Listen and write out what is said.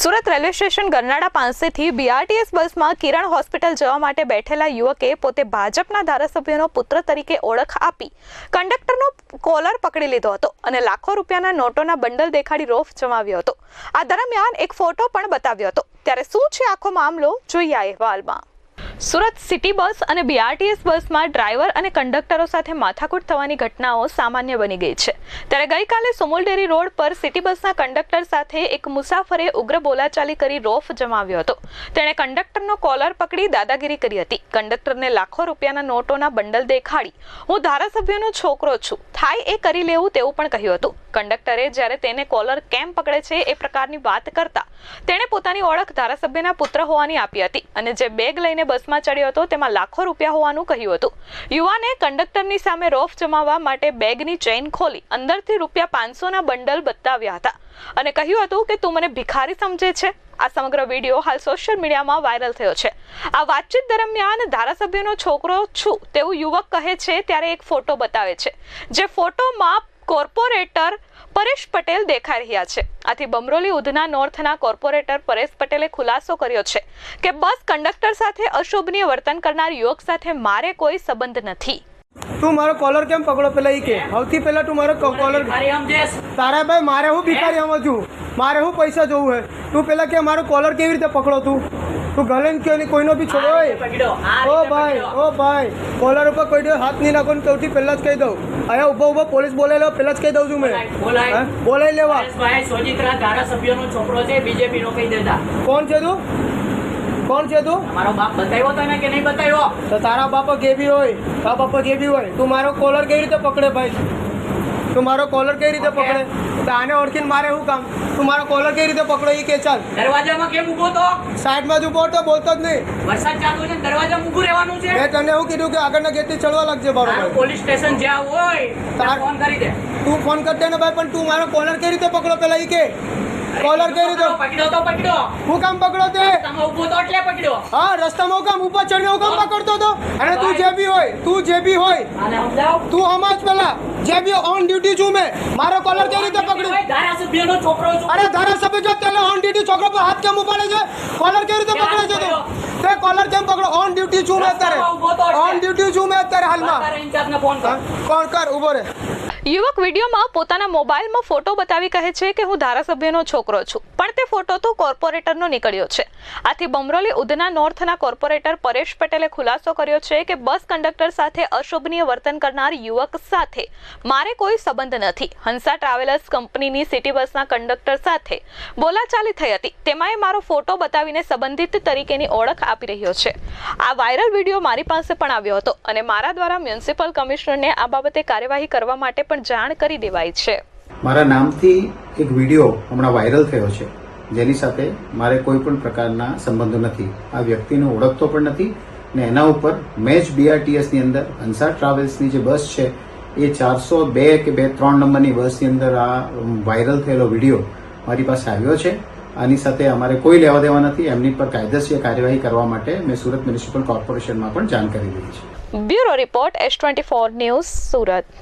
Surat railway station ગરનાળા પાસેથી BRTS બસમાં કિરણ hospital જવા માટે બેઠેલા યુવકે પોતે ભાજપના ધારાસભ્યનો પુત્ર તરીકે ઓળખ આપી કંડક્ટરનો કોલર પકડી લીધો હતો અને લાખો રૂપિયાના નોટોના બંડલ દેખાડી રોફ જમાવ્યો હતો. આ દરમિયાન એક ફોટો પણ બતાવ્યો હતો. ત્યારે શું છે આખો મામલો? જોઈએ અહેવાલમાં. સુરત સિટી બસ અને બીઆરટીએસ બસમાં ડ્રાઈવર અને કંડક્ટરો સાથે માથાકૂટ થવાની ઘટનાઓ સામાન્ય બની ગઈ છે. ત્યારે ગઈકાલે સુમુલડેરી રોડ પર સિટી બસના કંડક્ટર સાથે એક મુસાફરે ઉગ્ર બોલાચાલી કરી રોફ જમાવ્યો હતો. તેણે કંડક્ટરનો કોલર પકડી દાદાગીરી કરી હતી. કંડક્ટરને લાખો રૂપિયાના નોટોના બંડલ દેખાડી, હું ધારાસભ્યનો છોકરો છું. થાય એ કરી લેવું તેવું પણ કહ્યું હતું. કંડક્ટરે જ્યારે તેને કોલર કેમ પકડે છે એ પ્રકારની વાત કરતા, તેણે પોતાની ઓળખ ધારાસભ્યના પુત્ર હોવાની આપી હતી અને જે બેગ લઈને બસમાં ચડ્યો હતો, તેમાં લાખો રૂપિયા હોવાનું કહ્યું હતું. યુવાને કંડક્ટરની સામે રોફ જમાવવા માટે બેગની ચેઇન ખોલી, અંદરથી રૂપિયા પાંચસોના બંડલ બતાવ્યા હતા. અને કહ્યું હતું કે, તું મને ભિખારી સમજે છે. આ સમગ્ર વીડિયો હાલ સોશિયલ મીડિયામાં વાયરલ થયો છે. આ વાતચીત દરમિયાન ધારાસભ્યનો છોકરો, છું, તેવું યુવક કહે છે, ત્યારે એક ફોટો બતાવે છે. જે ફોટોમાં કોર્પોરેટર પરેશ પટેલ દેખાઈ રહ્યા છે. આથી બમરોલી ઉધના નોર્થના કોર્પોરેટર પરેશ પટેલે ખુલાસો કર્યો છે કે બસ કંડક્ટર સાથે અશોભનીય વર્તન કરનાર યુવક સાથે મારે કોઈ સંબંધ નથી. તું મારો કોલર કેમ પકડો પેલા ઈ કે? સૌથી પહેલા તું મારો કો- કોલર? તારા ભાઈ મારે હું ભિખારી આવું છું? મારે હું પૈસા જોવું હે? તું પેલા કે મારો કોલર કેવી રીતે પકડો તું? તું ગલે ને કે કોઈનો બી છોડો ઓ ભાઈ ઓ ભાઈ કોલર ઉપર કોઈ દિવસ હાથ નહીં નાખો ને સૌથી પહેલા જ કહી દઉં. અહીંયા ઊભો ઊભો પોલીસ બોલાવી લેવા પહેલા જ કહી દઉં છું મેં. બોલાવી લેવા. ધારાસભ્યનો છોકરો છે બીજેપી નો કહી દેતા. કોણ છે તું? કોણ છે તું? મારો બાપ બતાવ્યો તને કે નહીં બતાવ્યો? તો તારા બાપા જે બી હોય તારા બાપા જે બી હોય તું મારો કોલર કેવી રીતે પકડે ભાઈ? તું મારો કોલર કઈ રીતે પકડે? તો આને ઓળખીને મારે શું કામ? તું મારો કોલર કઈ રીતે પકડો એ કે ચાલ. દરવાજામાં કેમ ઊભો તો? સાઈડમાં જ ઊભો તો બોલતો જ નહીં. વરસાદ ચાલુ છે દરવાજા ઊભું રહેવાનું છે? મેં તને એવું કીધું કે આગળના ગેટથી ચડવા લાગજે બરોબર પોલીસ સ્ટેશન જ્યાં હોય તાર- ફોન કરી દે. તું ફોન કરી દે ને ભાઈ પણ તું મારો કોલર કેવી રીતે પકડો પેલા એ કે? કોલર કેવી રીતે પકડ્યો તો પકડ્યો હું કામ પકડો તે? તમે ઊભો તો એટલે પકડ્યો. હા રસ્તામાં કામ ઉપર ચડ્યો હું કામ પકડતો તો અને તું જે બી હોય તું જે બી હોય તું હમણાં પેલા જે બી ઓન ડ્યુટી છું મેં મારો કોલર કેવી રીતે પકડ્યો? ધારાસભ્યનો છોકરો છું. અરે ધારાસભ્ય જો તને ઓન ડ્યુટી છોકરો પર હાથ કેમ ઉપાડે છે? કોલર કેવી રીતે પકડે છે તું કોલર કેમ પકડો? ઓન ડ્યુટી છું મેં અત્યારે. ઓન ડ્યુટી છું. મેં અત્યારે હાલમાં? કોણ કર? ઊભો રે. યુવક વિડીયોમાં પોતાના મોબાઈલમાં ફોટો બતાવી કહે છે કે હું ધારાસભ્યનો છોકરો છું પણ તે ફોટો તો કોર્પોરેટરનો નીકળ્યો છે. આથી બમરોલી ઉધના નોર્થના કોર્પોરેટર પરેશ પટેલે ખુલાસો કર્યો છે કે બસ કંડક્ટર સાથે અશોભનીય વર્તન કરનાર યુવક સાથે મારે કોઈ સંબંધ નથી. હંસા ટ્રાવેલર્સ કંપનીની સિટી બસના કંડક્ટર સાથે બોલાચાલી થઈ હતી. તેમાં મારો ફોટો બતાવીને સંબંધિત તરીકેની ઓળખ આપી રહ્યો છે. આ વાયરલ વીડિયો મારી પાસે પણ આવ્યો હતો અને મારા દ્વારા મ્યુનિસિપલ કમિશનરને આ બાબતે કાર્યવાહી કરવા માટે પણ જાણ કરી દેવાઈ છે. મારા નામથી એક વીડિયો હમણાં વાયરલ થયો છે. જેની સાથે મારે કોઈ પણ પ્રકારના સંબંધો નથી. આ વ્યક્તિને ઓળખતો પણ નથી ને એના ઉપર મેચ બીઆરટીએસની અંદર અંસાર ટ્રાવેલ્સની જે બસ છે, એ ચારસો બે કે બે ત્રણ નંબરની બસની અંદર આ વાયરલ થયેલો વીડિયો મારી પાસે આવ્યો છે. આની સાથે અમારે કોઈ લેવા દેવા નથી. એમની પર કાયદેસર કાર્યવાહી કરવા માટે મેં સુરત મ્યુનિસિપલ કોર્પોરેશનમાં પણ જાણ કરી દીધી છે. Bureau report, S twenty four news Surat.